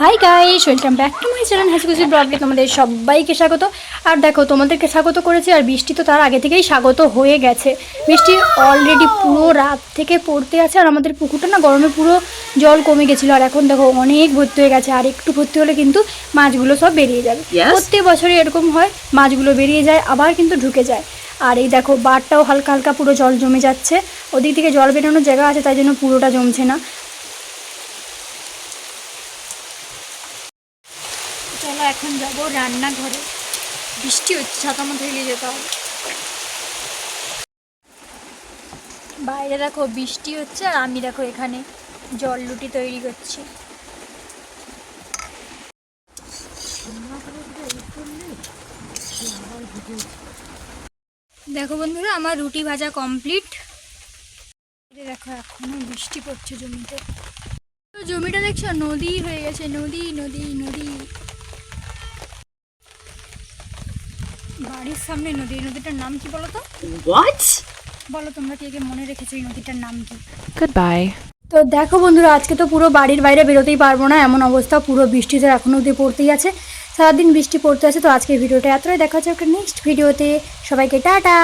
Hi guys welcome back to my channel হাসিখুশি ব্লগে তোমাদের সবাইকে স্বাগত। আর দেখো তোমাদেরকে স্বাগত করেছি আর বৃষ্টি তো তার আগে থেকেই স্বাগত হয়ে গেছে। বৃষ্টি অলরেডি পুরো রাত থেকে পড়তে আছে আর আমাদের পুকুরটা না গরমে পুরো জল কমে গেছিল। আর এখন দেখো অনেক ভর্তি হয়ে গেছে আর একটু ভর্তি হলে কিন্তু মাছগুলো সব বেরিয়ে যাবে। প্রত্যেক বছরে এরকম হয় মাছগুলো বেরিয়ে যায় আবার কিন্তু ঢুকে যায়। আর এই দেখো বারটাও হালকা হালকা পুরো জল জমে যাচ্ছে। ওদিক থেকে জল বেরোনোর জায়গা আছে তাই জন্য পুরোটা জমছে না। চলো, এখন যাব রান্নাঘরে। বৃষ্টি হচ্ছে, ছাতা মাথায় নিয়ে যেতে হবে। বাইরে দেখো, বৃষ্টি হচ্ছে আর আমি দেখো এখানে জল লুটি তৈরি করছি। দেখো বন্ধুরা, আমার রুটি ভাজা কমপ্লিট। দেখো, এখনও বৃষ্টি পড়ছে জমিতে। জমিটা দেখছ? নদী হয়ে গেছে, নদী নদী নদী। বাড়ির সামনে নদী এই নদীটার নাম কি বলো তো? হোয়াট বলো তোমরা কে কে মনে রেখেছো এই নদীটার নাম কি? গুড বাই তো দেখো বন্ধুরা আজকে তো পুরো বাড়ির বাইরে বেরোতেই পারব না এমন অবস্থা পুরো বৃষ্টিতে এখনও অবধি পড়তেই আছে সারাদিন বৃষ্টি পড়তে আছে তো আজকে ভিডিওটা এতটাই দেখা হচ্ছে একটা নেক্সট ভিডিওতে সবাইকে টাটা!